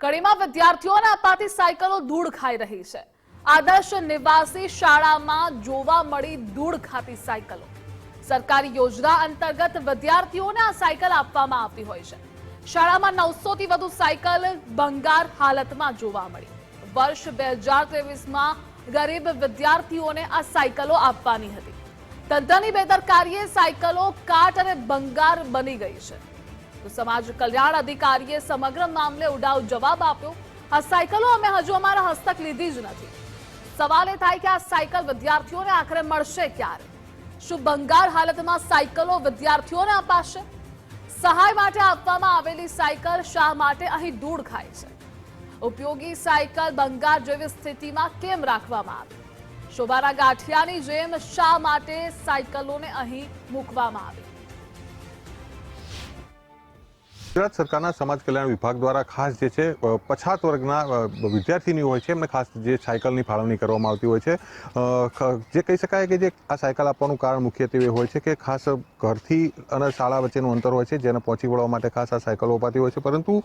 કડીમાં વિદ્યાર્થીઓને અપાતી સાયકલો ધૂળ ખાઈ રહી છે. આદર્શ નિવાસી શાળામાં જોવા મળી ધૂળ ખાતી સાયકલો. સરકારી યોજના અંતર્ગત વિદ્યાર્થીઓને આ સાયકલ આપવામાં આવતી હોય છે. શાળામાં નવસો થી વધુ સાયકલ ભંગાર હાલતમાં જોવા મળી. વર્ષ બે હજાર ત્રેવીસમાં ગરીબ વિદ્યાર્થીઓને આ સાયકલો આપવાની હતી. તંત્રની બેદરકારીએ સાયકલો કાટ અને ભંગાર બની ગઈ છે. તો સમાજ કલ્યાણ અધિકારીએ સમગ્ર મામલે ઉડાવ જવાબ આપ્યો. આ સાયકલો અમે હજુ અમારા હસ્તક લીધી જ નથી. સવાલ એ થાય કે આ સાયકલ વિદ્યાર્થીઓને આખરે મળશે ક્યારે? શું બંગાળ હાલતમાં સાયકલો વિદ્યાર્થીઓને અપાશે? સહાય માટે આપવામાં આવેલી સાયકલ શા માટે અહીં ધૂળ ખાય છે? ઉપયોગી સાયકલ બંગાળ જેવી સ્થિતિમાં કેમ રાખવામાં આવી? શોભાના ગાંઠિયાની જેમ શા માટે સાયકલોને અહીં મૂકવામાં આવી? ગુજરાત સરકારના સમાજ કલ્યાણ વિભાગ દ્વારા ખાસ જે છે પછાત વર્ગના વિદ્યાર્થીની હોય છે, એમને ખાસ જે સાયકલની ફાળવણી કરવામાં આવતી હોય છે. જે કહી શકાય કે જે આ સાયકલ આપવાનું કારણ મુખ્યત્વે હોય છે કે ખાસ ઘરથી અને શાળા વચ્ચેનું અંતર હોય છે, જેને પહોંચી વળવા માટે ખાસ આ સાયકલો અપાતી હોય છે. પરંતુ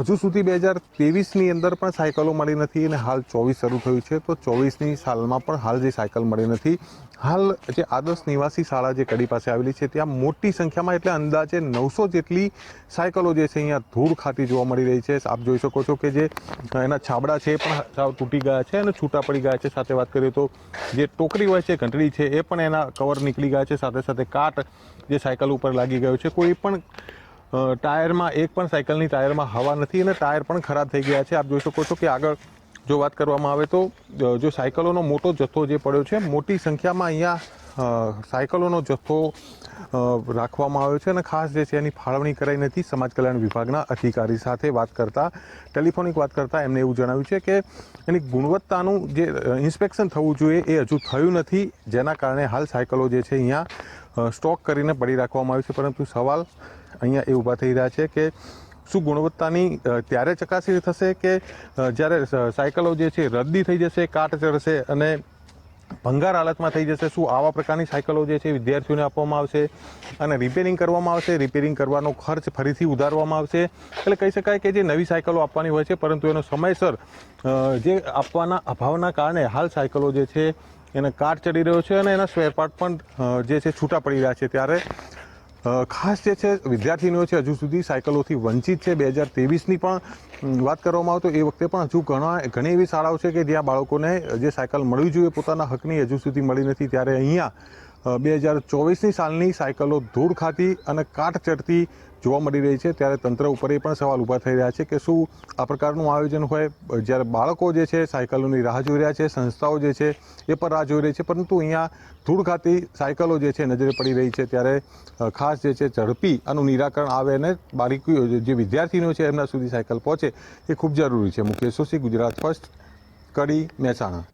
હજુ સુધી બે હજાર ત્રેવીસની અંદર પણ સાયકલો મળી નથી અને હાલ ચોવીસ શરૂ થયું છે. તો ચોવીસની સાલમાં પણ હાલ જે સાયકલ મળી નથી. હાલ જે આદર્શ નિવાસી શાળા જે કડી પાસે આવેલી છે, ત્યાં મોટી સંખ્યામાં એટલે અંદાજે નવસો જેટલી સાયકલો જે છે અહીંયા ધૂળ ખાતી જોવા મળી રહી છે. આપ જોઈ શકો છો કે જે એના છાબડા છે એ પણ સાવ તૂટી ગયા છે અને છૂટા પડી ગયા છે. સાથે વાત કરીએ તો જે ટોકરી હોય છે, ઘંટડી છે, એ પણ એના કવર નીકળી ગયા છે. સાથે સાથે કાટ જે સાયકલ ઉપર લાગી ગયો છે. કોઈ પણ ટાયરમાં, એક પણ સાયકલની ટાયરમાં હવા નથી અને ટાયર પણ ખરાબ થઈ ગયા છે. આપ જોઈ શકો છો કે આગળ જો વાત કરવામાં આવે તો જો સાયકલોનો મોટો જથ્થો જે પડ્યો છે, મોટી સંખ્યામાં અહીંયા સાયકલોનો જથ્થો રાખવામાં આવ્યો છે અને ખાસ જે છે એની ફાળવણી કરાઈ નથી સમાજ કલ્યાણ વિભાગના અધિકારી સાથે વાત કરતા, ટેલિફોનિક વાત કરતા એમને એવું જણાવ્યું છે કે એની ગુણવત્તાનું જે ઇન્સ્પેક્શન થવું જોઈએ એ હજુ થયું નથી, જેના કારણે હાલ સાયકલો જે છે અહીંયા સ્ટોક કરીને પડી રાખવામાં આવી છે. પરંતુ સવાલ અહીંયા એ ઊભા થઈ રહ્યા છે કે શું ગુણવત્તાની ત્યારે ચકાસણી થશે કે જ્યારે સાયકલો જે છે રદ્દી થઈ જશે, કાટ ચડશે અને ભંગાર હાલતમાં થઈ જશે. શું આવા પ્રકારની સાયકલો જે છે વિદ્યાર્થીઓને આપવામાં આવશે? અને રિપેરિંગ કરવામાં આવશે? રિપેરિંગ કરવાનો ખર્ચ ફરીથી ઉધારવામાં આવશે? એટલે કહી શકાય કે જે નવી સાયકલો આપવાની હોય છે, પરંતુ એનો સમયસર જે આપવાના અભાવના કારણે હાલ સાયકલો જે છે, એને કાટ ચડી રહ્યો છે અને એના સ્પેરપાર્ટ પણ જે છે છૂટા પડી રહ્યા છે. ત્યારે ખાસ જે છે, વિદ્યાર્થીનીઓ છે હજુ સુધી સાયકલોથી વંચિત છે. બે હજાર ત્રેવીસની પણ વાત કરવામાં આવે તો એ વખતે પણ હજુ ઘણા, ઘણી એવી શાળાઓ છે કે જ્યાં બાળકોને જે સાયકલ મળવી જોઈએ પોતાના હકની હજુ સુધી મળી નથી. ત્યારે અહીંયા બે હજાર ચોવીસની સાલની સાયકલો ધૂળ ખાતી અને કાટ ચડતી જોવા મળી રહી છે. ત્યારે તંત્ર ઉપર એ પણ સવાલ ઊભા થઈ રહ્યા છે કે શું આ પ્રકારનું આયોજન હોય? જ્યારે બાળકો જે છે સાયકલોની રાહ જોઈ રહ્યા છે, સંસ્થાઓ જે છે એ પણ રાહ જોઈ રહી છે. પરંતુ અહીંયા ધૂળ ખાતી સાયકલો જે છે નજરે પડી રહી છે. ત્યારે ખાસ જે છે ઝડપી આનું નિરાકરણ આવે અને બાળકીઓ જે- વિદ્યાર્થીઓ છે એમના સુધી સાયકલ પહોંચે એ ખૂબ જરૂરી છે. મુકેશ સોશી ગુજરાત ફર્સ્ટ, કડી, મહેસાણા.